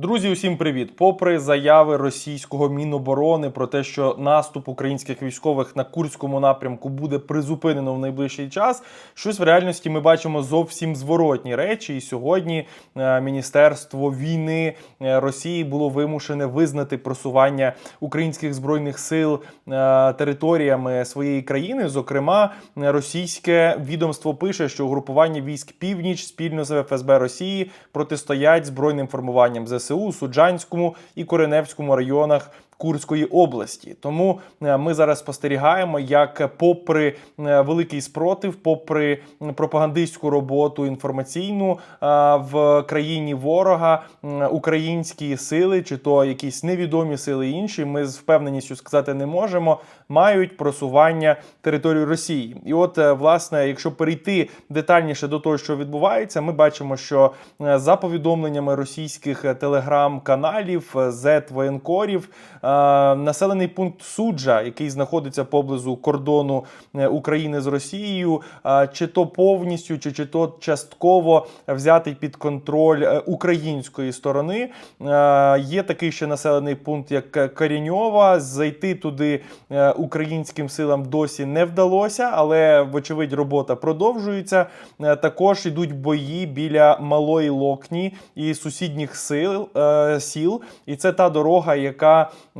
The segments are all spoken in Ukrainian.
Друзі, усім привіт! Попри заяви російського міноборони про те, що наступ українських військових на курському напрямку буде призупинено в найближчий час, щось в реальності ми бачимо зовсім зворотні речі. І сьогодні е, Міністерство війни е, Росії було вимушене визнати просування українських збройних сил е, територіями своєї країни. Зокрема, російське відомство пише, що угрупування військ північ спільно з ФСБ Росії протистоять збройним формуванням ЗСУ у Суджанському і Кореневському районах. Курської області, тому е, ми зараз спостерігаємо, як, попри е, великий спротив, попри пропагандистську роботу інформаційну е, в країні ворога, українські сили, чи то якісь невідомі сили інші, ми з впевненістю сказати не можемо, мають просування території Росії. І от, е, власне, якщо перейти детальніше до того, що відбувається, ми бачимо, що е, за повідомленнями російських е, телеграм-каналів, е, зет-воєнкорів, е, населений пункт Суджа, який знаходиться поблизу кордону е, України з Росією, е, чи то повністю, чи, чи то частково взятий під контроль е, української сторони. Е, Є такий ще населений пункт, як е, Коріньова. Зайти туди е, українським силам досі не вдалося, але вочевидь робота продовжується. Е, Також йдуть бої біля малої Локні і сусідніх сил е, сіл. І це та дорога, яка е,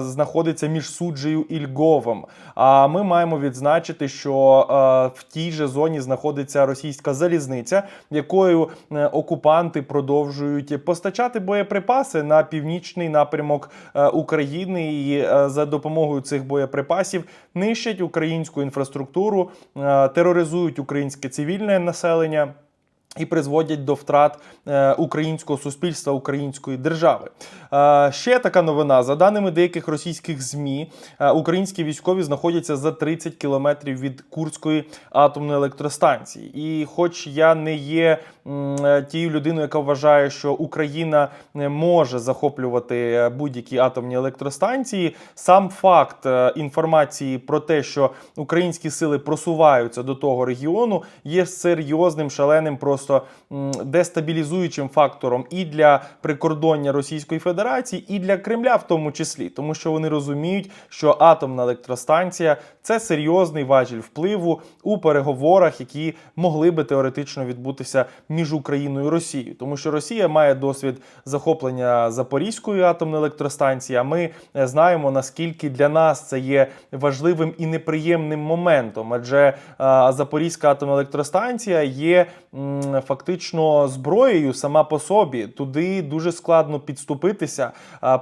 знаходиться між суджею і Льговом. А ми маємо відзначити, що е, в тій же зоні знаходиться російська залізниця, якою е, окупанти продовжують постачати боєприпаси на північний напрямок е, України, і е, за допомогою цих боєприпасів нищать українську інфраструктуру, е, тероризують українське цивільне населення. І призводять до втрат е, українського суспільства, української держави. Е, ще така новина: за даними деяких російських змі, е, українські військові знаходяться за 30 кілометрів від Курської атомної електростанції. І, хоч я не є тією людиною, яка вважає, що Україна може захоплювати е, будь-які атомні електростанції, сам факт е, інформації про те, що українські сили просуваються до того регіону, є серйозним шаленим просто дестабілізуючим фактором і для прикордоння Російської Федерації, і для Кремля, в тому числі, тому що вони розуміють, що атомна електростанція це серйозний важіль впливу у переговорах, які могли би теоретично відбутися між Україною і Росією, тому що Росія має досвід захоплення Запорізької атомної електростанції. А ми е, знаємо наскільки для нас це є важливим і неприємним моментом, адже Запорізька атомна електростанція є фактично зброєю сама по собі. Туди дуже складно підступитися,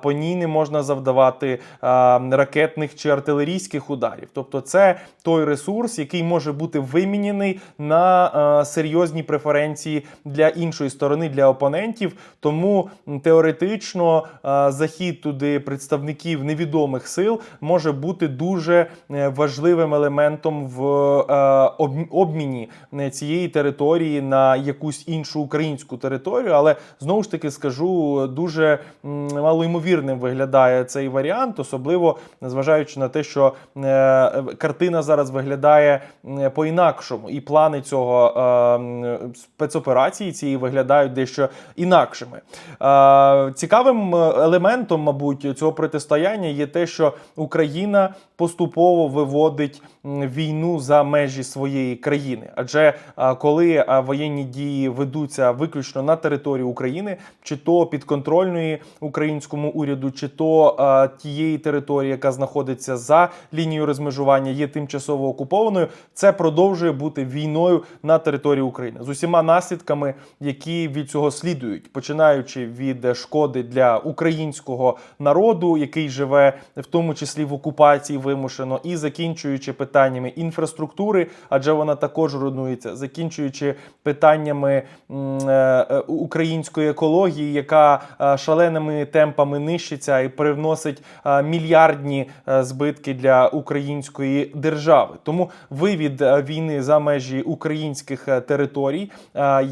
по ній не можна завдавати ракетних чи артилерійських ударів. Тобто, це той ресурс, який може бути вимінений на серйозні преференції для іншої сторони, для опонентів. Тому теоретично захід туди представників невідомих сил може бути дуже е, важливим елементом в е, обміні е, цієї території на якусь іншу українську територію. Але знову ж таки скажу, дуже малоймовірним виглядає цей варіант, особливо зважаючи на те, що е, картина зараз виглядає по-інакшому, і плани цього е, м, спецоперації цієї виглядають дещо інакшими. Е, Цікавим е, елементом, мабуть, цього протистояння є те, що Україна поступово виводить війну за межі своєї країни. Адже е, коли воєнні дії ведуться виключно на території України, чи то підконтрольної українському уряду, чи то тієї території, яка знаходиться за лінією розмежування, є тимчасово окупованою, це продовжує бути війною на території України з усіма наслідками, які від цього слідують, починаючи від шкоди для українського народу, який живе в тому числі в окупації вимушено, і закінчуючи питаннями інфраструктури, адже вона також руйнується, закінчуючи питаннями е, е, української екології, яка е, шаленими темпами нищиться і привносить мільярдні збитки для української держави. Тому вивід війни за межі українських територій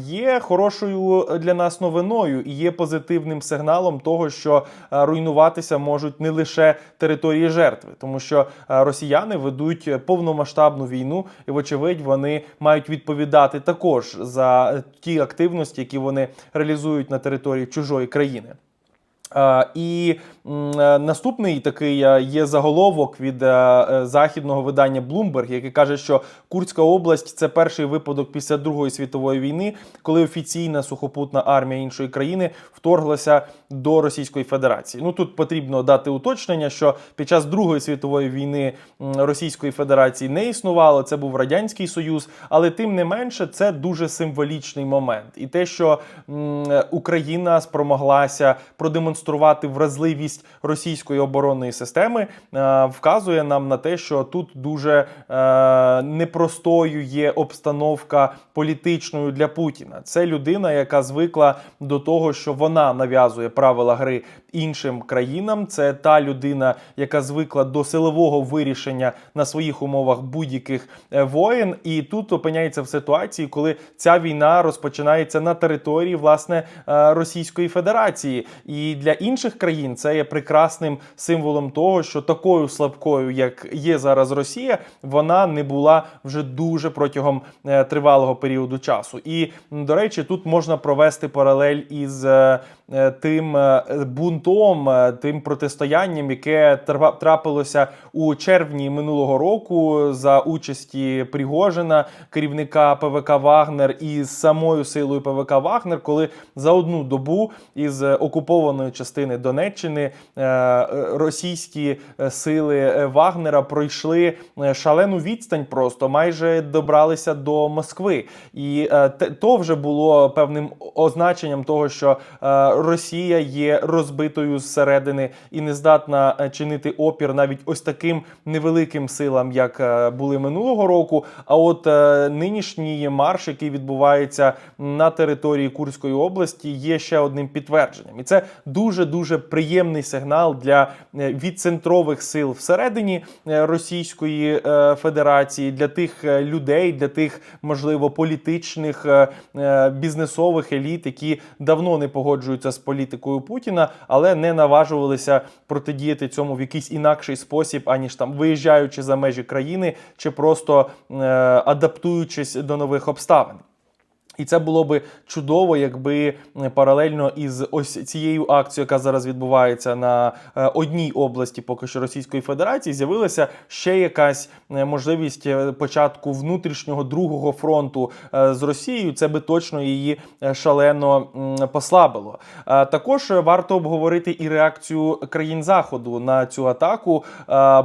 є хорошою для нас новиною і є позитивним сигналом того, що е, руйнуватися можуть не лише території жертви, тому що е, росіяни ведуть повномасштабну війну, і вочевидь вони мають відповідати також за ті активності, які вони реалізують на території чужої країни. Е, І е, наступний такий е, є заголовок від західного видання Bloomberg, який каже, що Курська область це перший випадок після Другої світової війни, коли офіційна сухопутна армія іншої країни вторглася до Російської Федерації. Ну тут потрібно дати уточнення, що під час Другої світової війни Російської Федерації не існувало. Це був радянський союз, але тим не менше це дуже символічний момент. І те, що Україна спромоглася продемонструвати вразливість російської оборонної системи, е, вказує нам на те, що тут дуже е, непростою є обстановка політичною для Путіна. Це людина, яка звикла до того, що вона нав'язує правила гри іншим країнам. Це та людина, яка звикла до силового вирішення на своїх умовах будь-яких е, воєн, і тут опиняється в ситуації, коли ця війна розпочинається на території власне Російської Федерації. І для інших країн це є прекрасним символом того, що такою слабкою, як є зараз Росія, вона не була вже дуже протягом е, тривалого періоду часу. І до речі, тут можна провести паралель із е, е, тим бунтом, тим протистоянням, яке трапилося у червні минулого року за участі Пригожина, керівника ПВК Вагнер, і самою силою ПВК Вагнер, коли за одну добу із окупованої частини Донеччини е, е, російські е, сили Вагнера пройшли шалену відстань, просто майже добралися до Москви. І то вже було певним означенням того, що Росія є розбитою зсередини і не здатна чинити опір навіть ось таким невеликим силам, як були минулого року. А от нинішній марш, який відбувається на території Курської області, є ще одним підтвердженням, і це дуже дуже приємний сигнал для е, відцентрових сил всередині е, Російської е, Федерації, для тих людей, для тих можливо політичних бізнесових еліт, які давно не погоджуються з політикою Путіна, але не наважувалися протидіяти цьому в якийсь інакший спосіб, аніж там виїжджаючи за межі країни чи просто адаптуючись до нових обставин. І це було би чудово, якби е, паралельно із ось цією акцією, яка зараз відбувається на е, одній області, поки що Російської Федерації, з'явилася ще якась е, можливість початку внутрішнього другого фронту з Росією. Це би точно її шалено послабило. Також варто обговорити і реакцію країн заходу на цю атаку.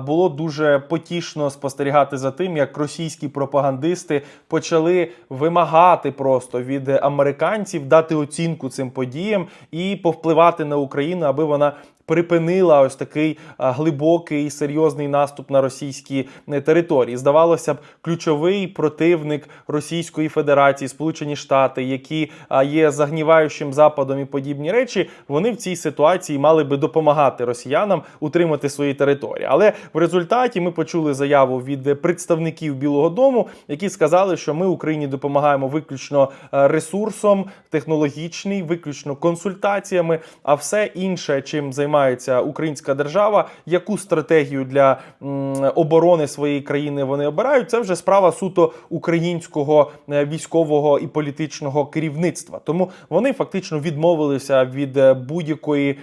Було дуже потішно спостерігати за тим, як російські пропагандисти почали вимагати просто від американців дати оцінку цим подіям і повпливати на Україну, аби вона. Припинила ось такий глибокий серйозний наступ на російські е, території. Здавалося б, ключовий противник Російської Федерації, Сполучені Штати, які є загніваючим западом і подібні речі, вони в цій ситуації мали би допомагати росіянам утримати свої території. Але в результаті ми почули заяву від представників Білого Дому, які сказали, що ми Україні допомагаємо виключно е, ресурсом, технологічний, виключно консультаціями. А все інше, чим займається українська держава, яку стратегію для оборони своєї країни вони обирають, це вже справа суто українського е, військового і політичного керівництва. Тому вони фактично відмовилися від е, будь-якої.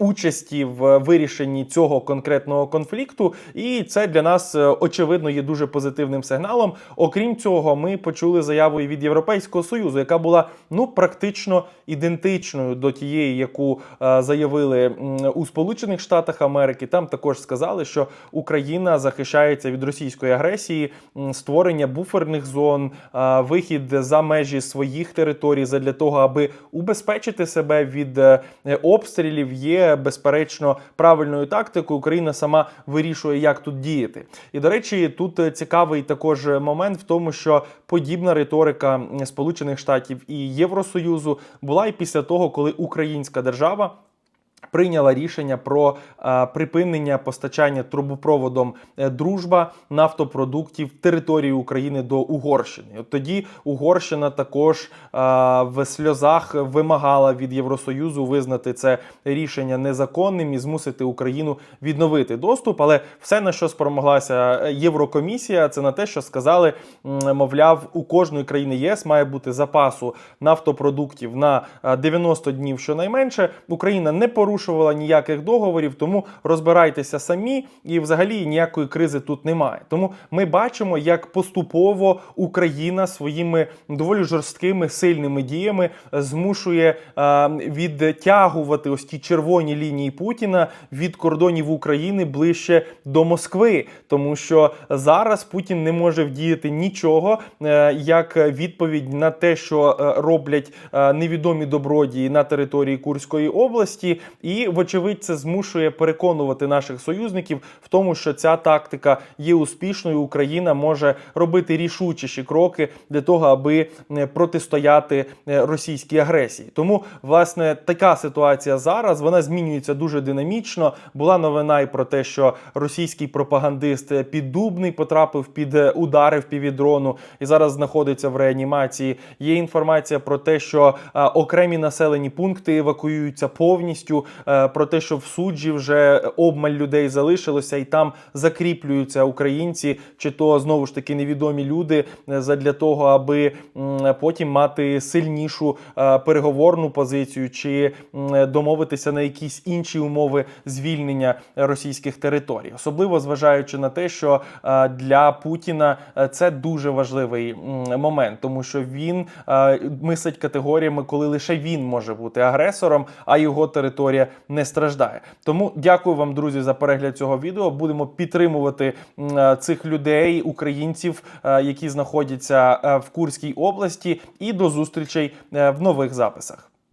Участі в вирішенні цього конкретного конфлікту, і це для нас е, очевидно є дуже позитивним сигналом. Окрім цього, ми почули заяву від Європейського союзу, яка була ну практично ідентичною до тієї, яку е, заявили у Сполучених Штатах Америки. Там також сказали, що Україна захищається від російської агресії, створення буферних зон, е, вихід за межі своїх територій задля того, аби убезпечити себе від обстрілів, є безперечно правильною тактикою. Україна сама вирішує, як тут діяти. І до речі, тут е, цікавий також момент в тому, що подібна риторика Сполучених Штатів і Євросоюзу була і після того, коли українська держава. Прийняла рішення про е, припинення постачання трубопроводом е, дружба нафтопродуктів території України до Угорщини. От тоді Угорщина також е, в сльозах вимагала від Євросоюзу визнати це рішення незаконним і змусити Україну відновити доступ. Але все на що спромоглася Єврокомісія, це на те, що сказали, мовляв, у кожної країни ЄС має бути запасу нафтопродуктів на е, 90 днів щонайменше. Україна не порушувала ніяких договорів, тому розбирайтеся самі, і взагалі ніякої кризи тут немає. Тому ми бачимо, як поступово Україна своїми доволі жорсткими сильними діями е, змушує е, відтягувати ось ті червоні лінії Путіна від кордонів України ближче до Москви, тому що зараз Путін не може вдіяти нічого е, як відповідь на те, що е, роблять е, невідомі добродії на території Курської області, і вочевидь це змушує переконувати наших союзників в тому, що ця тактика є успішною. Україна може робити рішучіші кроки для того, аби е, протистояти е, російській агресії. Тому власне така ситуація зараз вона змінюється дуже динамічно. Була новина і про те, що російський пропагандист е, Піддубний потрапив під удари в півдрону і зараз знаходиться в реанімації. Є інформація про те, що окремі населені пункти евакуюються повністю. Е, Про те, що в суджі вже обмаль людей залишилося, і там закріплюються українці, чи то знову ж таки невідомі люди е, задля того, аби потім мати сильнішу е, переговорну позицію, чи домовитися на якісь інші умови звільнення російських територій, особливо зважаючи на те, що для Путіна це дуже важливий момент, тому що він мислить категоріями, коли лише він може бути агресором, а його територія не страждає. Тому дякую вам, друзі, за перегляд цього відео. Будемо підтримувати е, цих людей, українців, е, які знаходяться е, в Курській області, і до зустрічей в нових записах.